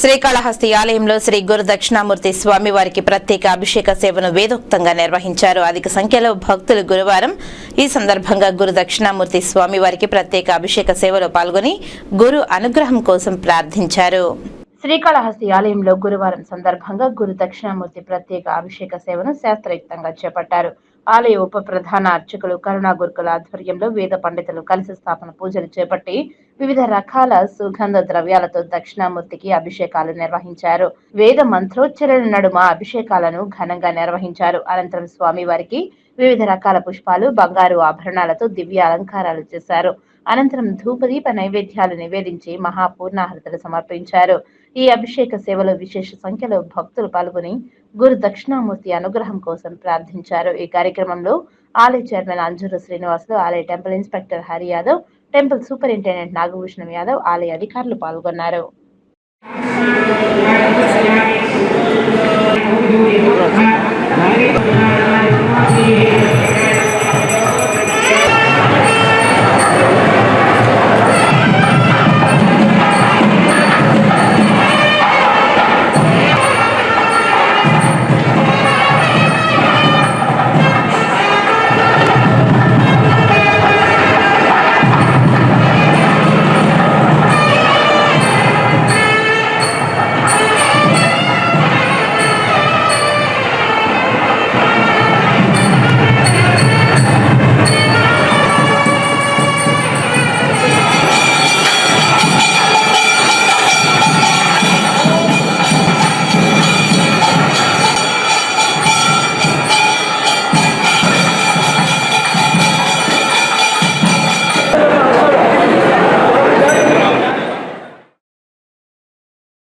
శ్రీకాళహస్తి ఆలయంలో శ్రీ గురు దక్షిణామూర్తి స్వామి వారికి ప్రత్యేక అభిషేక సేవను వేదోక్తంగా నిర్వహించారు. అధిక సంఖ్యలో భక్తులు గురువారం ఈ సందర్భంగా గురు దక్షిణామూర్తి స్వామి వారికి ప్రత్యేక అభిషేక సేవలో పాల్గొని గురు అనుగ్రహం కోసం ప్రార్థించారు. శ్రీకాళహస్తి ఆలయంలో గురువారం సందర్భంగా గురు దక్షిణామూర్తి ప్రత్యేక అభిషేక సేవను శాస్త్రయుక్తంగా చేపట్టారు. ఆలయ ఉప ప్రధాన అర్చకులు కరుణా గురుకుల ఆధ్వర్యంలో వేద పండితులు కలిసి స్థాపన పూజలు చేపట్టి వివిధ రకాల సుగంధ ద్రవ్యాలతో దక్షిణామూర్తికి అభిషేకాలు నిర్వహించారు. వేద మంత్రోచ్చరణ నడుమ అభిషేకాలను ఘనంగా నిర్వహించారు. అనంతరం స్వామి వారికి వివిధ రకాల పుష్పాలు బంగారు ఆభరణాలతో దివ్య అలంకారాలు చేశారు. అనంతరం ధూపదీప నైవేద్యాలు నివేదించి మహాపూర్ణాహృతలు సమర్పించారు. ఈ అభిషేక సేవలో విశేష సంఖ్యలో భక్తులు పాల్గొని గురు దక్షిణామూర్తి అనుగ్రహం కోసం ప్రార్థించారు. ఈ కార్యక్రమంలో ఆలయ చైర్మన్ అంజూరు శ్రీనివాసులు ఆలయ temple inspector Hari Yadav temple superintendent Nagabhushanam Yadav ఆలయ అధికారులు పాల్గొన్నారు.